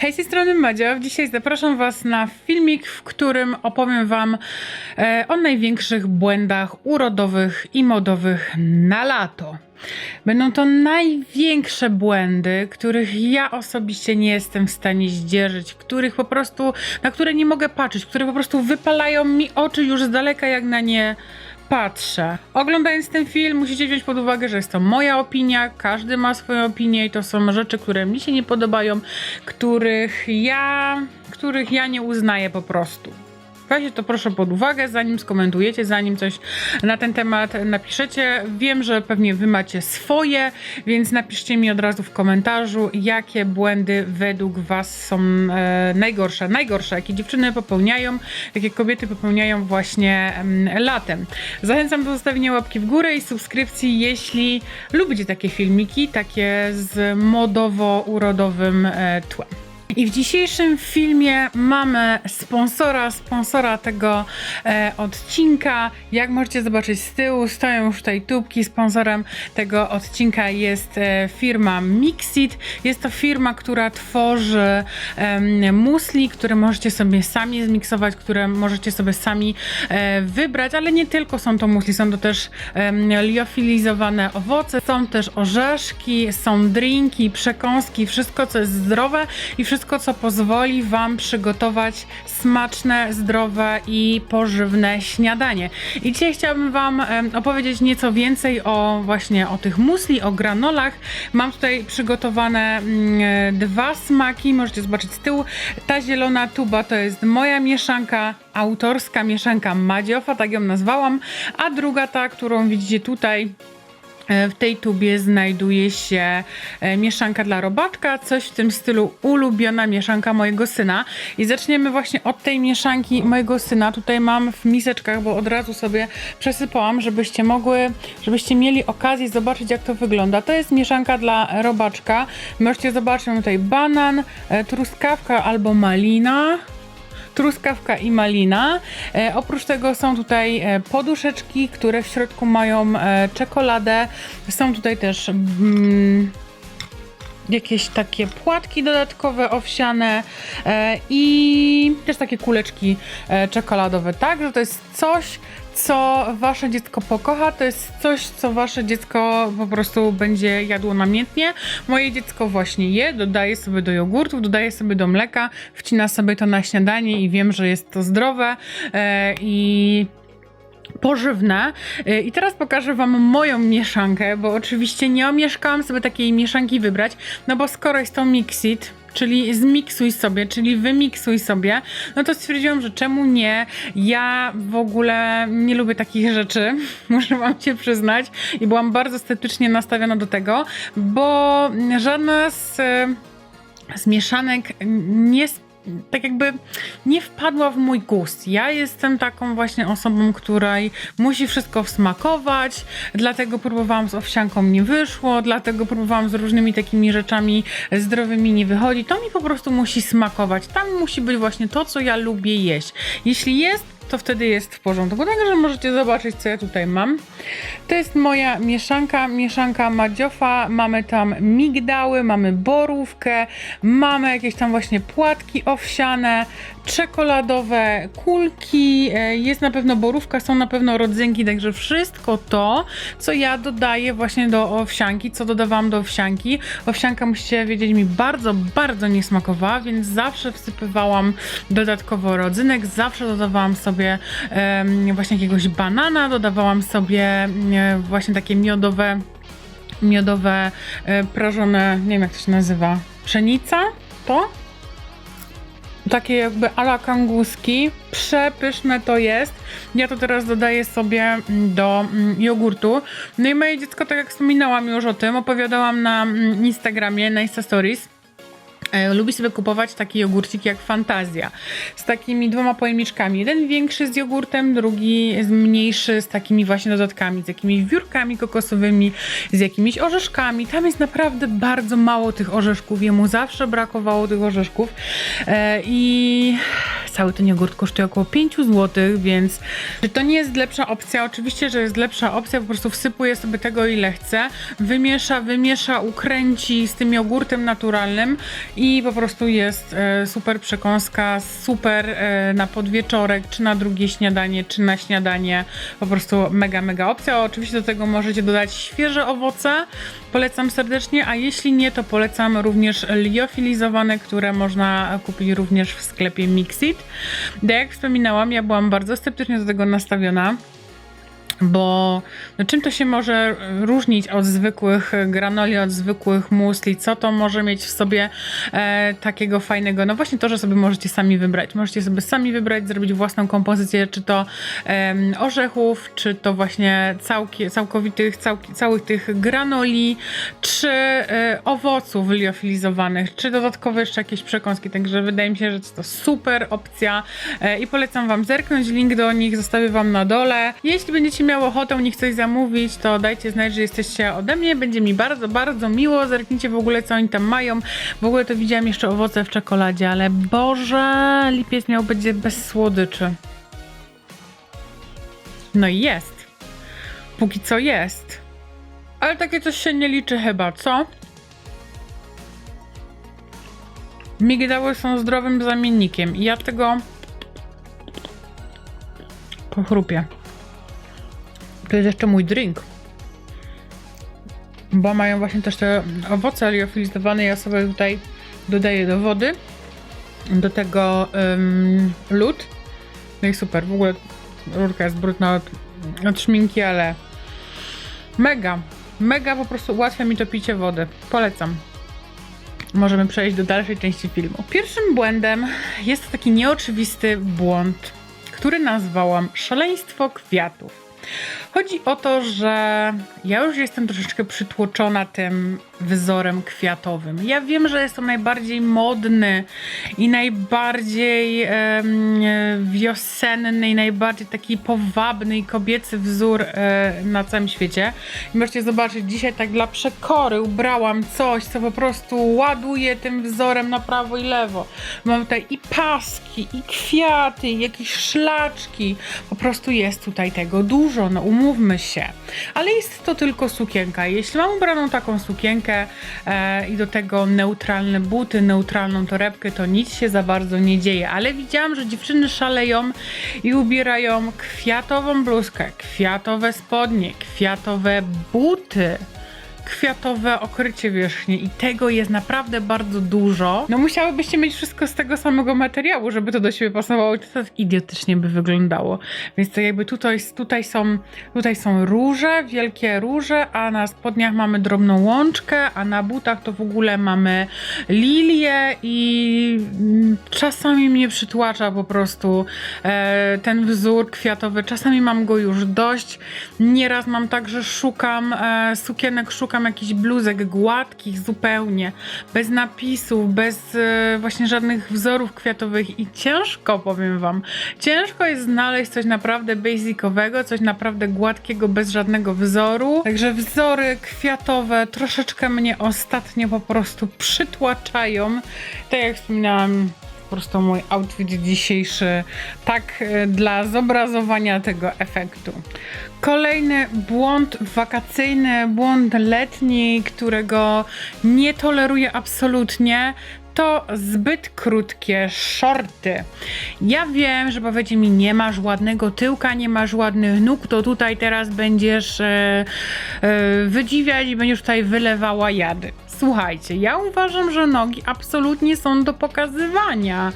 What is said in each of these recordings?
Hej, z tej strony Madzia. Dzisiaj zapraszam Was na filmik, w którym opowiem Wam e, o największych błędach urodowych i modowych na lato. Będą to największe błędy, których ja osobiście nie jestem w stanie zdzierżyć, których po prostu, na które nie mogę patrzeć, które po prostu wypalają mi oczy już z daleka, jak na nie patrzę. Oglądając ten film, musicie wziąć pod uwagę, że jest to moja opinia, każdy ma swoją opinię i to są rzeczy, które mi się nie podobają, których ja, których ja nie uznaję po prostu. Weźcie to proszę pod uwagę, zanim skomentujecie, zanim coś na ten temat napiszecie. Wiem, że pewnie wy macie swoje, więc napiszcie mi od razu w komentarzu, jakie błędy według was są e, najgorsze. Najgorsze, jakie dziewczyny popełniają, jakie kobiety popełniają właśnie em, latem. Zachęcam do zostawienia łapki w górę i subskrypcji, jeśli lubicie takie filmiki, takie z modowo-urodowym e, tłem. I w dzisiejszym filmie mamy sponsora, sponsora tego e, odcinka. Jak możecie zobaczyć z tyłu, stoją już tutaj tubki. Sponsorem tego odcinka jest e, firma Mixit. Jest to firma, która tworzy em, musli, które możecie sobie sami zmiksować, które możecie sobie sami e, wybrać, ale nie tylko są to musli, są to też em, liofilizowane owoce, są też orzeszki, są drinki, przekąski, wszystko co jest zdrowe i wszystko co pozwoli Wam przygotować smaczne, zdrowe i pożywne śniadanie. I dzisiaj chciałabym Wam opowiedzieć nieco więcej o właśnie o tych musli, o granolach. Mam tutaj przygotowane mm, e, dwa smaki, możecie zobaczyć z tyłu. Ta zielona tuba to jest moja mieszanka, autorska mieszanka Madziofa, tak ją nazwałam, a druga ta, którą widzicie tutaj, W tej tubie znajduje się e, mieszanka dla robaczka, coś w tym stylu ulubiona mieszanka mojego syna. I zaczniemy właśnie od tej mieszanki mojego syna. Tutaj mam w miseczkach, bo od razu sobie przesypałam, żebyście mogły, żebyście mieli okazję zobaczyć, jak to wygląda. To jest mieszanka dla robaczka. Możecie zobaczyć, tutaj banan, e, truskawka albo malina truskawka i malina. E, oprócz tego są tutaj e, poduszeczki, które w środku mają e, czekoladę. Są tutaj też mm, jakieś takie płatki dodatkowe owsiane e, i też takie kuleczki e, czekoladowe. Także to jest coś, co wasze dziecko pokocha, to jest coś, co wasze dziecko po prostu będzie jadło namiętnie. Moje dziecko właśnie je, dodaje sobie do jogurtów, dodaje sobie do mleka, wcina sobie to na śniadanie i wiem, że jest to zdrowe e, i pożywne. Y, I teraz pokażę Wam moją mieszankę, bo oczywiście nie omieszkałam sobie takiej mieszanki wybrać, no bo skoro jest to Mixit, czyli zmiksuj sobie, czyli wymiksuj sobie, no to stwierdziłam, że czemu nie? Ja w ogóle nie lubię takich rzeczy, muszę Wam się przyznać i byłam bardzo sceptycznie nastawiona do tego, bo żadna z, z mieszanek nie tak jakby nie wpadła w mój gust. Ja jestem taką właśnie osobą, której musi wszystko smakować, dlatego próbowałam z owsianką, nie wyszło, dlatego próbowałam z różnymi takimi rzeczami zdrowymi, nie wychodzi. To mi po prostu musi smakować. Tam musi być właśnie to, co ja lubię jeść. Jeśli jest to wtedy jest w porządku. Także możecie zobaczyć, co ja tutaj mam. To jest moja mieszanka, mieszanka Madziofa. Mamy tam migdały, mamy borówkę, mamy jakieś tam właśnie płatki owsiane, czekoladowe kulki, e, jest na pewno borówka, są na pewno rodzynki, także wszystko to, co ja dodaję właśnie do owsianki, co dodawałam do owsianki. Owsianka, musicie wiedzieć, mi bardzo, bardzo nie smakowała, więc zawsze wsypywałam dodatkowo rodzynek, zawsze dodawałam sobie em, właśnie jakiegoś banana, dodawałam sobie e, właśnie takie miodowe, miodowe e, prażone, nie wiem jak to się nazywa, pszenica, to? takie jakby ala kanguski. Przepyszne to jest. Ja to teraz dodaję sobie mm, do mm, jogurtu. No i moje dziecko, tak jak wspominałam już o tym, opowiadałam na mm, Instagramie, na Insta Stories. E, Lubi sobie kupować takie jogurciki jak Fantazja z takimi dwoma pojemniczkami. Jeden większy z jogurtem, drugi mniejszy z takimi właśnie dodatkami, z jakimiś wiórkami kokosowymi, z jakimiś orzeszkami. Tam jest naprawdę bardzo mało tych orzeszków. Jemu zawsze brakowało tych orzeszków. E, I cały ten jogurt kosztuje około 5 zł, więc to nie jest lepsza opcja? Oczywiście, że jest lepsza opcja, po prostu wsypuje sobie tego ile chce, wymiesza, wymiesza, ukręci z tym jogurtem naturalnym i po prostu jest e, super przekąska, super e, na podwieczorek, czy na drugie śniadanie, czy na śniadanie. Po prostu mega, mega opcja. Oczywiście do tego możecie dodać świeże owoce. Polecam serdecznie, a jeśli nie, to polecam również liofilizowane, które można kupić również w sklepie Mixit. Tak jak wspominałam, ja byłam bardzo sceptycznie do tego nastawiona. Bo no czym to się może różnić od zwykłych granoli, od zwykłych musli? Co to może mieć w sobie e, takiego fajnego? No właśnie to, że sobie możecie sami wybrać. Możecie sobie sami wybrać, zrobić własną kompozycję, czy to e, orzechów, czy to właśnie całki, całkowitych, całki, całych tych granoli, czy e, owoców liofilizowanych, czy dodatkowo jeszcze jakieś przekąski. Także wydaje mi się, że to super opcja e, i polecam Wam zerknąć. Link do nich zostawię Wam na dole. Jeśli będziecie miał ochotę nich coś zamówić, to dajcie znać, że jesteście ode mnie. Będzie mi bardzo, bardzo miło. Zerknijcie w ogóle, co oni tam mają. W ogóle to widziałam jeszcze owoce w czekoladzie, ale Boże, lipiec miał być bez słodyczy. No i jest. Póki co jest. Ale takie coś się nie liczy chyba, co? Migdały są zdrowym zamiennikiem ja tego pochrupię. To jest jeszcze mój drink. Bo mają właśnie też te owoce liofilizowane. Ja sobie tutaj dodaję do wody. Do tego um, lód. No i super. W ogóle rurka jest brudna od, od szminki, ale mega. Mega po prostu ułatwia mi to picie wody. Polecam. Możemy przejść do dalszej części filmu. Pierwszym błędem jest taki nieoczywisty błąd, który nazwałam szaleństwo kwiatów. Chodzi o to, że ja już jestem troszeczkę przytłoczona tym wzorem kwiatowym. Ja wiem, że jest to najbardziej modny i najbardziej e, wiosenny i najbardziej taki powabny i kobiecy wzór e, na całym świecie. I możecie zobaczyć, dzisiaj tak dla przekory ubrałam coś, co po prostu ładuje tym wzorem na prawo i lewo. Mam tutaj i paski, i kwiaty, i jakieś szlaczki. Po prostu jest tutaj tego dużo, no umówmy się. Ale jest to tylko sukienka. Jeśli mam ubraną taką sukienkę e, i do tego neutralne buty, neutralną torebkę, to nic się za bardzo nie dzieje. Ale widziałam, że dziewczyny szaleją i ubierają kwiatową bluzkę, kwiatowe spodnie, kwiatowe buty kwiatowe okrycie wierzchnie i tego jest naprawdę bardzo dużo. No musiałybyście mieć wszystko z tego samego materiału, żeby to do siebie pasowało. To tak idiotycznie by wyglądało. Więc to jakby tutaj, tutaj, są, tutaj są róże, wielkie róże, a na spodniach mamy drobną łączkę, a na butach to w ogóle mamy lilię i mm, czasami mnie przytłacza po prostu e, ten wzór kwiatowy. Czasami mam go już dość. Nieraz mam tak, że szukam e, sukienek, szukam szukam jakichś bluzek gładkich zupełnie, bez napisów, bez e, właśnie żadnych wzorów kwiatowych i ciężko, powiem wam, ciężko jest znaleźć coś naprawdę basicowego, coś naprawdę gładkiego, bez żadnego wzoru. Także wzory kwiatowe troszeczkę mnie ostatnio po prostu przytłaczają. Tak jak wspominałam, po prostu mój outfit dzisiejszy, tak e, dla zobrazowania tego efektu. Kolejny błąd wakacyjny, błąd letni, którego nie toleruję absolutnie, to zbyt krótkie shorty. Ja wiem, że powiecie mi, nie masz ładnego tyłka, nie masz ładnych nóg, to tutaj teraz będziesz e, e, wydziwiać i będziesz tutaj wylewała jady. Słuchajcie, ja uważam, że nogi absolutnie są do pokazywania.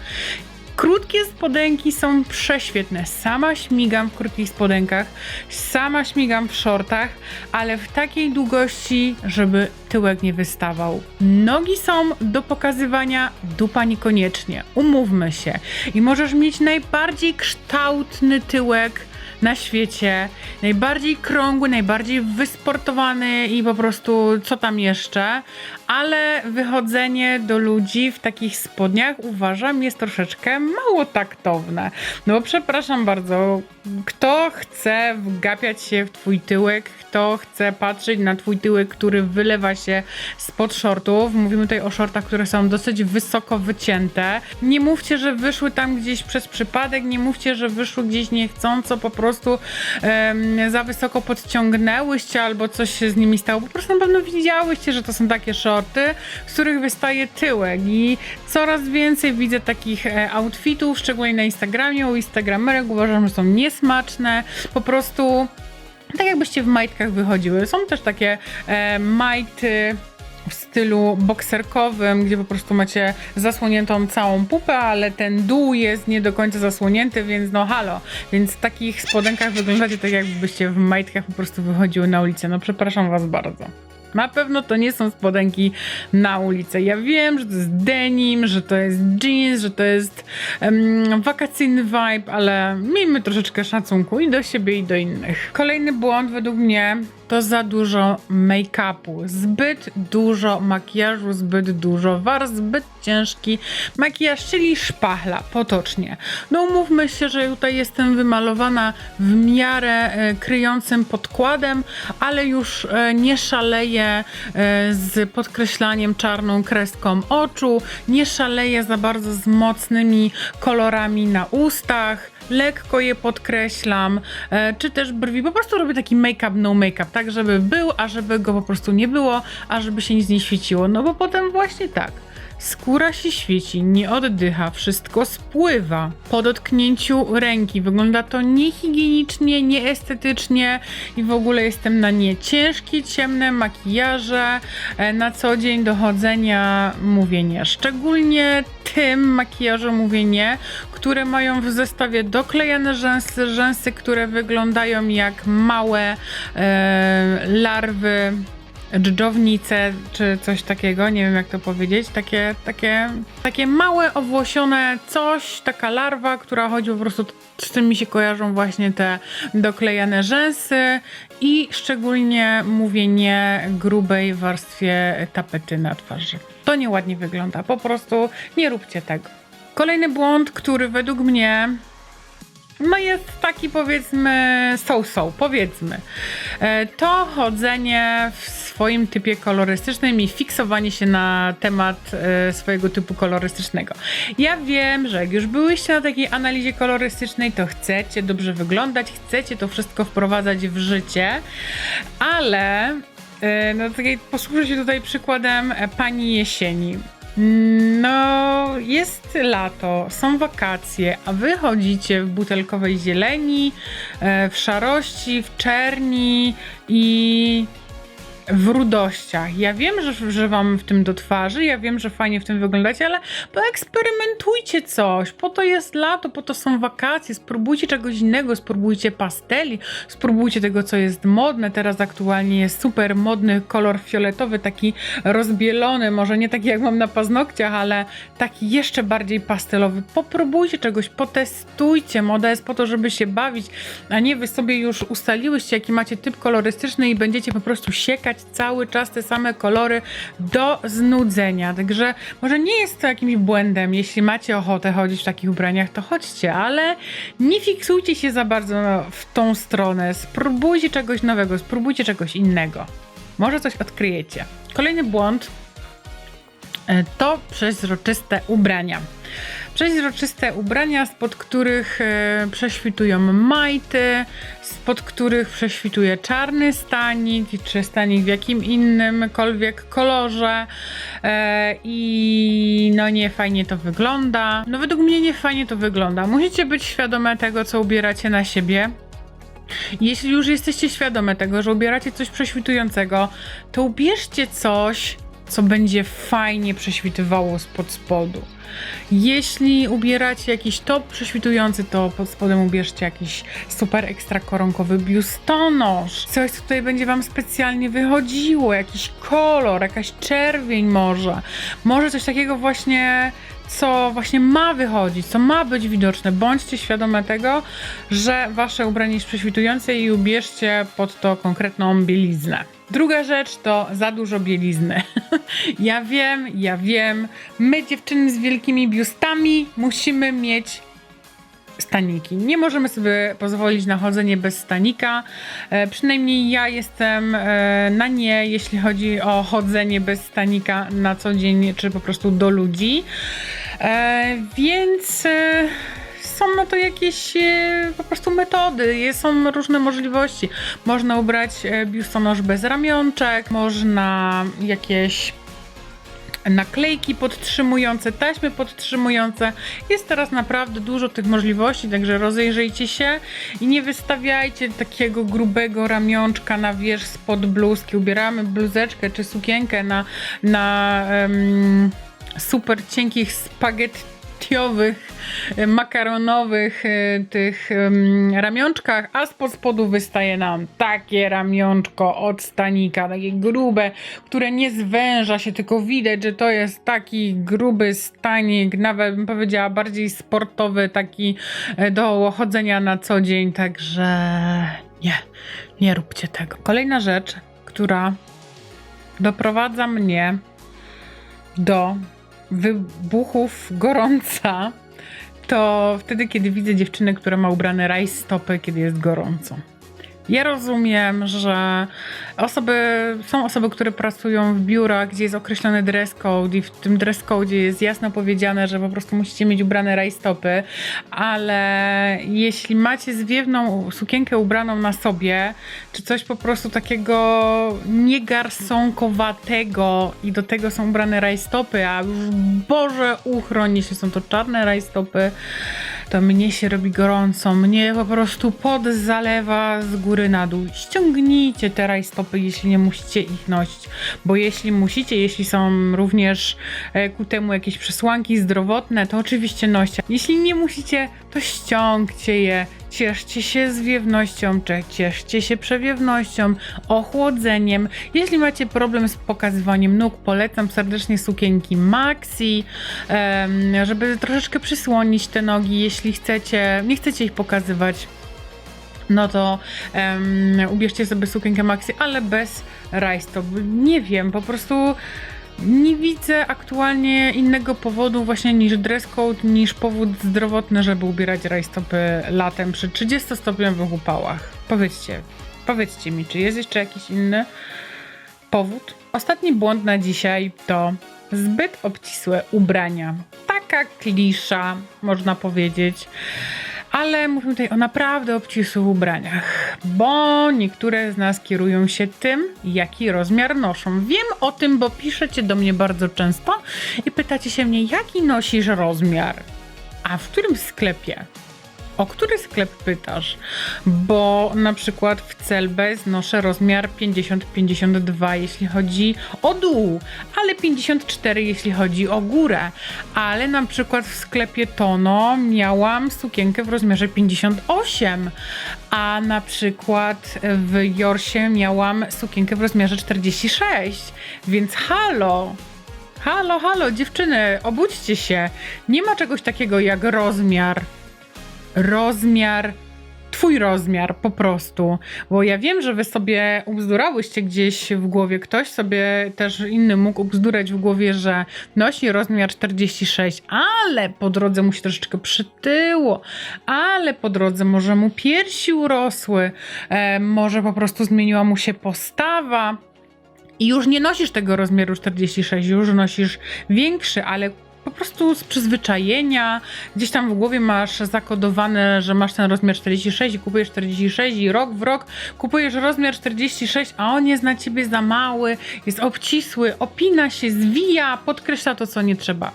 Krótkie spodenki są prześwietne. Sama śmigam w krótkich spodenkach, sama śmigam w shortach, ale w takiej długości, żeby tyłek nie wystawał. Nogi są do pokazywania, dupa niekoniecznie. Umówmy się. I możesz mieć najbardziej kształtny tyłek, na świecie. Najbardziej krągły, najbardziej wysportowany i po prostu co tam jeszcze. Ale wychodzenie do ludzi w takich spodniach uważam jest troszeczkę mało taktowne. No przepraszam bardzo, kto chce wgapiać się w twój tyłek, kto chce patrzeć na twój tyłek, który wylewa się spod shortów. Mówimy tutaj o shortach, które są dosyć wysoko wycięte. Nie mówcie, że wyszły tam gdzieś przez przypadek, nie mówcie, że wyszły gdzieś niechcąco, po prostu em, za wysoko podciągnęłyście albo coś się z nimi stało. Po prostu na pewno widziałyście, że to są takie shorty, z których wystaje tyłek i coraz więcej widzę takich e, outfitów, szczególnie na Instagramie, u Instagramerek uważam, że są niesmaczne, po prostu tak jakbyście w majtkach wychodziły. Są też takie e, majty w stylu bokserkowym, gdzie po prostu macie zasłoniętą całą pupę, ale ten dół jest nie do końca zasłonięty, więc no halo. Więc w takich spodenkach wyglądacie tak jakbyście w majtkach po prostu wychodziły na ulicę. No przepraszam was bardzo. Na pewno to nie są spodenki na ulicę. Ja wiem, że to jest denim, że to jest jeans, że to jest um, wakacyjny vibe, ale miejmy troszeczkę szacunku i do siebie, i do innych. Kolejny błąd według mnie to za dużo make-upu. Zbyt dużo makijażu, zbyt dużo war, zbyt ciężki makijaż, czyli szpachla, potocznie. No umówmy się, że tutaj jestem wymalowana w miarę e, kryjącym podkładem, ale już e, nie szaleję e, z podkreślaniem czarną kreską oczu, nie szaleję za bardzo z mocnymi kolorami na ustach, lekko je podkreślam, e, czy też brwi, po prostu robię taki make-up, no make-up, tak żeby był, a żeby go po prostu nie było, a żeby się nic nie świeciło, no bo potem właśnie tak. Skóra się świeci, nie oddycha, wszystko spływa. Po dotknięciu ręki wygląda to niehigienicznie, nieestetycznie i w ogóle jestem na nie. Ciężkie, ciemne makijaże, e, na co dzień dochodzenia mówię nie. Szczególnie tym makijażom mówię nie, które mają w zestawie doklejane rzęsy, rzęsy, które wyglądają jak małe e, larwy dżdżownice czy coś takiego, nie wiem jak to powiedzieć, takie, takie, takie małe, owłosione coś, taka larwa, która chodzi po prostu, z tym mi się kojarzą właśnie te doklejane rzęsy i szczególnie mówię nie grubej warstwie tapety na twarzy. To nieładnie wygląda, po prostu nie róbcie tego. Kolejny błąd, który według mnie no jest taki powiedzmy so-so, powiedzmy. E, to chodzenie w swoim typie kolorystycznym i fiksowanie się na temat e, swojego typu kolorystycznego. Ja wiem, że jak już byłyście na takiej analizie kolorystycznej, to chcecie dobrze wyglądać, chcecie to wszystko wprowadzać w życie, ale e, no tak posłużę się tutaj przykładem pani jesieni. No, jest lato, są wakacje, a wy chodzicie w butelkowej zieleni, e, w szarości, w czerni i w rudościach. Ja wiem, że, że wam w tym do twarzy, ja wiem, że fajnie w tym wyglądacie, ale poeksperymentujcie coś. Po to jest lato, po to są wakacje. Spróbujcie czegoś innego, spróbujcie pasteli, spróbujcie tego, co jest modne. Teraz aktualnie jest super modny kolor fioletowy, taki rozbielony, może nie taki jak mam na paznokciach, ale taki jeszcze bardziej pastelowy. Popróbujcie czegoś, potestujcie. Moda jest po to, żeby się bawić, a nie wy sobie już ustaliłyście, jaki macie typ kolorystyczny i będziecie po prostu siekać cały czas te same kolory do znudzenia. Także może nie jest to jakimś błędem. Jeśli macie ochotę chodzić w takich ubraniach, to chodźcie, ale nie fiksujcie się za bardzo w tą stronę. Spróbujcie czegoś nowego, spróbujcie czegoś innego. Może coś odkryjecie. Kolejny błąd e, to przeźroczyste ubrania. Przeźroczyste ubrania, spod których e, prześwitują majty, spod których prześwituje czarny stanik, czy stanik w jakim innymkolwiek kolorze e, i no nie fajnie to wygląda. No według mnie nie fajnie to wygląda. Musicie być świadome tego, co ubieracie na siebie. Jeśli już jesteście świadome tego, że ubieracie coś prześwitującego, to ubierzcie coś, co będzie fajnie prześwitywało spod spodu. Jeśli ubieracie jakiś top prześwitujący, to pod spodem ubierzcie jakiś super ekstra koronkowy biustonosz. Coś, co tutaj będzie Wam specjalnie wychodziło, jakiś kolor, jakaś czerwień może. Może coś takiego właśnie co właśnie ma wychodzić, co ma być widoczne. Bądźcie świadome tego, że wasze ubranie jest prześwitujące i ubierzcie pod to konkretną bieliznę. Druga rzecz to za dużo bielizny. ja wiem, ja wiem. My, dziewczyny z wielkimi biustami, musimy mieć staniki. Nie możemy sobie pozwolić na chodzenie bez stanika. E, przynajmniej ja jestem e, na nie, jeśli chodzi o chodzenie bez stanika na co dzień, czy po prostu do ludzi. E, więc są na to jakieś e, po prostu metody, są różne możliwości. Można ubrać e, biustonosz bez ramionczek, można jakieś naklejki podtrzymujące, taśmy podtrzymujące. Jest teraz naprawdę dużo tych możliwości, także rozejrzyjcie się i nie wystawiajcie takiego grubego ramionczka na wierzch spod bluzki. Ubieramy bluzeczkę czy sukienkę na, na em, super cienkich spaghettiowych, e, makaronowych e, tych ramionczkach, a spod spodu wystaje nam takie ramionczko od stanika, takie grube, które nie zwęża się, tylko widać, że to jest taki gruby stanik, nawet bym powiedziała bardziej sportowy, taki e, do chodzenia na co dzień, także nie, nie róbcie tego. Kolejna rzecz, która doprowadza mnie do wybuchów gorąca, to wtedy, kiedy widzę dziewczynę, która ma ubrane rajstopy, kiedy jest gorąco. Ja rozumiem, że osoby, są osoby, które pracują w biurach, gdzie jest określony dress code i w tym dress code jest jasno powiedziane, że po prostu musicie mieć ubrane rajstopy, ale jeśli macie zwiewną sukienkę ubraną na sobie, czy coś po prostu takiego niegarsonkowatego i do tego są ubrane rajstopy, a już Boże uchroń, jeśli są to czarne rajstopy, to mnie się robi gorąco, mnie po prostu pod zalewa z góry na dół. Ściągnijcie te rajstopy, jeśli nie musicie ich nosić, bo jeśli musicie, jeśli są również e, ku temu jakieś przesłanki zdrowotne, to oczywiście noście. Jeśli nie musicie, to ściągcie je. Cieszcie się zwiewnością, czy cieszcie się przewiewnością, ochłodzeniem. Jeśli macie problem z pokazywaniem nóg, polecam serdecznie sukienki Maxi, żeby troszeczkę przysłonić te nogi, jeśli chcecie, nie chcecie ich pokazywać no to em, ubierzcie sobie sukienkę Maxi, ale bez rajstop. Nie wiem, po prostu nie widzę aktualnie innego powodu właśnie niż dress code, niż powód zdrowotny, żeby ubierać rajstopy latem przy 30-stopniowych upałach. Powiedzcie, powiedzcie mi, czy jest jeszcze jakiś inny powód? Ostatni błąd na dzisiaj to zbyt obcisłe ubrania. Taka klisza, można powiedzieć. Ale mówimy tutaj o naprawdę obcisłych ubraniach, bo niektóre z nas kierują się tym, jaki rozmiar noszą. Wiem o tym, bo piszecie do mnie bardzo często i pytacie się mnie, jaki nosisz rozmiar? A w którym sklepie? O który sklep pytasz? Bo na przykład w Celbez noszę rozmiar 50-52 jeśli chodzi o dół, ale 54 jeśli chodzi o górę. Ale na przykład w sklepie Tono miałam sukienkę w rozmiarze 58, a na przykład w Jorsie miałam sukienkę w rozmiarze 46. Więc halo! Halo, halo, dziewczyny, obudźcie się. Nie ma czegoś takiego jak rozmiar rozmiar, twój rozmiar po prostu. Bo ja wiem, że wy sobie ubzdurałyście gdzieś w głowie, ktoś sobie też inny mógł ubzdurać w głowie, że nosi rozmiar 46, ale po drodze mu się troszeczkę przytyło, ale po drodze może mu piersi urosły, e, może po prostu zmieniła mu się postawa. I już nie nosisz tego rozmiaru 46, już nosisz większy, ale po prostu z przyzwyczajenia, gdzieś tam w głowie masz zakodowane, że masz ten rozmiar 46 i kupujesz 46 i rok w rok kupujesz rozmiar 46, a on jest na ciebie za mały, jest obcisły, opina się, zwija, podkreśla to, co nie trzeba.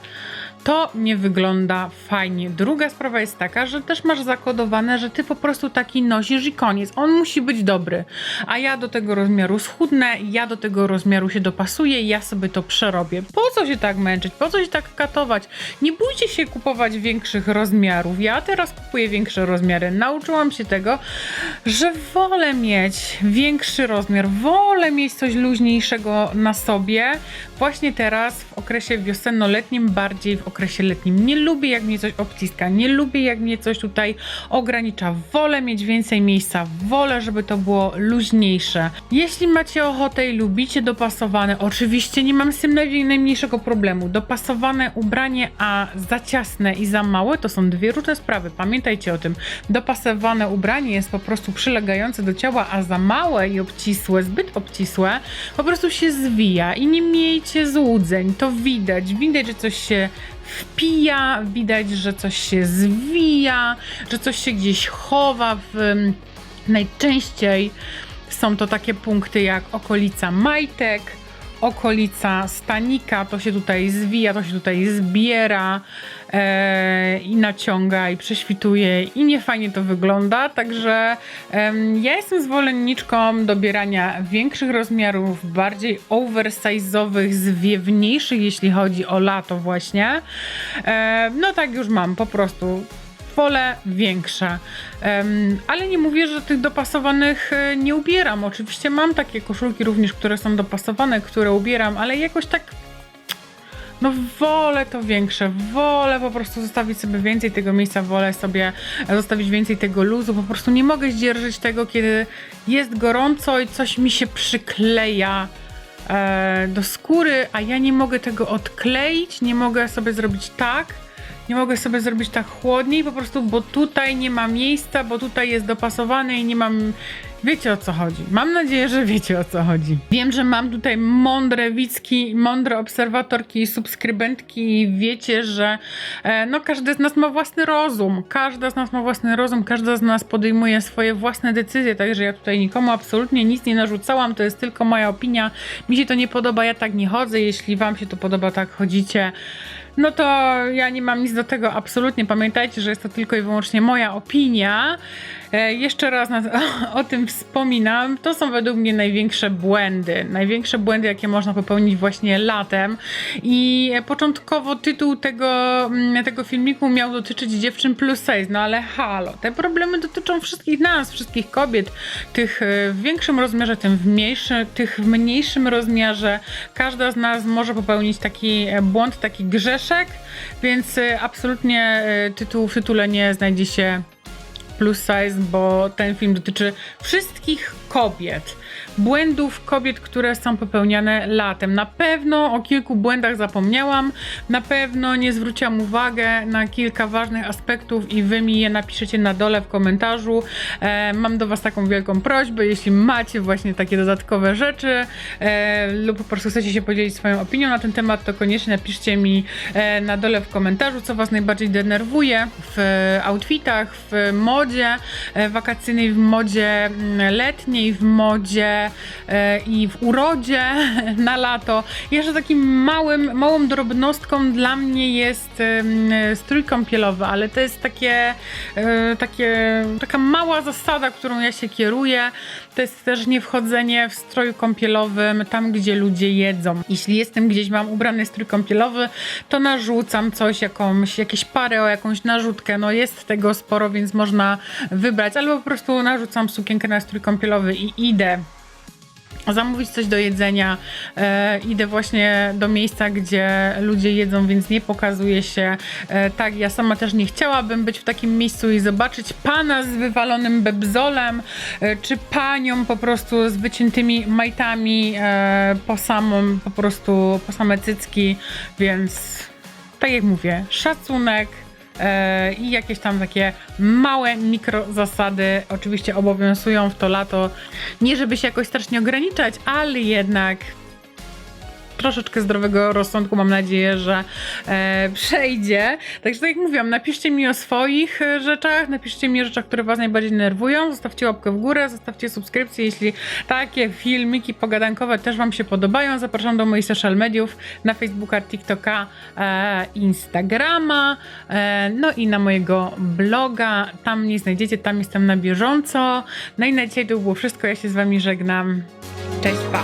To nie wygląda fajnie. Druga sprawa jest taka, że też masz zakodowane, że ty po prostu taki nosisz i koniec. On musi być dobry. A ja do tego rozmiaru schudnę, ja do tego rozmiaru się dopasuję ja sobie to przerobię. Po co się tak męczyć? Po co się tak katować? Nie bójcie się kupować większych rozmiarów. Ja teraz kupuję większe rozmiary. Nauczyłam się tego, że wolę mieć większy rozmiar, wolę mieć coś luźniejszego na sobie. Właśnie teraz w okresie wiosenno-letnim, bardziej w okresie letnim. Nie lubię jak mnie coś obciska, nie lubię jak mnie coś tutaj ogranicza. Wolę mieć więcej miejsca, wolę, żeby to było luźniejsze. Jeśli macie ochotę i lubicie dopasowane, oczywiście nie mam z tym najmniejszego problemu. Dopasowane ubranie, a za ciasne i za małe to są dwie różne sprawy. Pamiętajcie o tym. Dopasowane ubranie jest po prostu przylegające do ciała, a za małe i obcisłe, zbyt obcisłe, po prostu się zwija i nie miejcie złudzeń. To widać. Widać, że coś się wpija, widać, że coś się zwija, że coś się gdzieś chowa w em, najczęściej. Są to takie punkty jak okolica majtek, okolica stanika, to się tutaj zwija, to się tutaj zbiera e, i naciąga i prześwituje i niefajnie to wygląda, także em, ja jestem zwolenniczką dobierania większych rozmiarów, bardziej oversize'owych, zwiewniejszych, jeśli chodzi o lato właśnie. E, no tak już mam, po prostu wolę większe. Ale nie mówię, że tych dopasowanych e, nie ubieram. Oczywiście mam takie koszulki również, które są dopasowane, które ubieram, ale jakoś tak. No wolę to większe, wolę po prostu zostawić sobie więcej tego miejsca, wolę sobie zostawić więcej tego luzu, po prostu nie mogę zdzierżyć tego, kiedy jest gorąco i coś mi się przykleja e, do skóry, a ja nie mogę tego odkleić, nie mogę sobie zrobić tak, nie mogę sobie zrobić tak chłodniej, po prostu, bo tutaj nie ma miejsca, bo tutaj jest dopasowane i nie mam. Wiecie o co chodzi. Mam nadzieję, że wiecie o co chodzi. Wiem, że mam tutaj mądre widzki, mądre obserwatorki i subskrybentki i wiecie, że e, no każdy z nas ma własny rozum. Każda z nas ma własny rozum, każda z nas podejmuje swoje własne decyzje, także ja tutaj nikomu absolutnie nic nie narzucałam, to jest tylko moja opinia. Mi się to nie podoba, ja tak nie chodzę. Jeśli wam się to podoba, tak chodzicie no to ja nie mam nic do tego absolutnie. Pamiętajcie, że jest to tylko i wyłącznie moja opinia. E, jeszcze raz na, o, tym wspominam. To są według mnie największe błędy. Największe błędy, jakie można popełnić właśnie latem. I początkowo tytuł tego, mm, tego filmiku miał dotyczyć dziewczyn plus size. No ale halo, te problemy dotyczą wszystkich nas, wszystkich kobiet. Tych e, w większym rozmiarze, tym w mniejszym, tych w mniejszym rozmiarze. Każda z nas może popełnić taki e, błąd, taki grzeszek, więc absolutnie tytuł w tytule nie znajdzie się plus size, bo ten film dotyczy wszystkich kobiet. Błędów kobiet, które są popełniane latem. Na pewno o kilku błędach zapomniałam, na pewno nie zwróciłam uwagę na kilka ważnych aspektów i wy mi je napiszecie na dole w komentarzu. E, mam do was taką wielką prośbę, jeśli macie właśnie takie dodatkowe rzeczy e, lub po prostu chcecie się podzielić swoją opinią na ten temat, to koniecznie napiszcie mi e, na dole w komentarzu, co was najbardziej denerwuje w outfitach, w modzie e, wakacyjnej, w modzie mm, letniej, w modzie e, i w urodzie na lato. Jeszcze takim małym, małą drobnostką dla mnie jest strój kąpielowy, ale to jest takie, e, takie, taka mała zasada, którą ja się kieruję. To jest też nie wchodzenie w stroju kąpielowym tam, gdzie ludzie jedzą. Jeśli jestem gdzieś, mam ubrany strój kąpielowy, to narzucam coś, jakąś, jakieś parę o jakąś narzutkę. No jest tego sporo, więc można wybrać, albo po prostu narzucam sukienkę na strój kąpielowy i idę zamówić coś do jedzenia. E, idę właśnie do miejsca, gdzie ludzie jedzą, więc nie pokazuje się. E, tak, ja sama też nie chciałabym być w takim miejscu i zobaczyć pana z wywalonym bebzolem, e, czy panią po prostu z wyciętymi majtami e, po samą, po prostu po same cycki, więc tak jak mówię, szacunek, i jakieś tam takie małe mikro zasady oczywiście obowiązują w to lato. Nie żeby się jakoś strasznie ograniczać, ale jednak troszeczkę zdrowego rozsądku mam nadzieję, że e, przejdzie. Także tak jak mówiłam, napiszcie mi o swoich e, rzeczach, napiszcie mi o rzeczach, które was najbardziej denerwują, zostawcie łapkę w górę, zostawcie subskrypcję, jeśli takie filmiki pogadankowe też wam się podobają. Zapraszam do moich social mediów na Facebooka, TikToka, e, Instagrama, e, no i na mojego bloga. Tam mnie znajdziecie, tam jestem na bieżąco. No i na dzisiaj to było wszystko. Ja się z wami żegnam. Cześć, pa!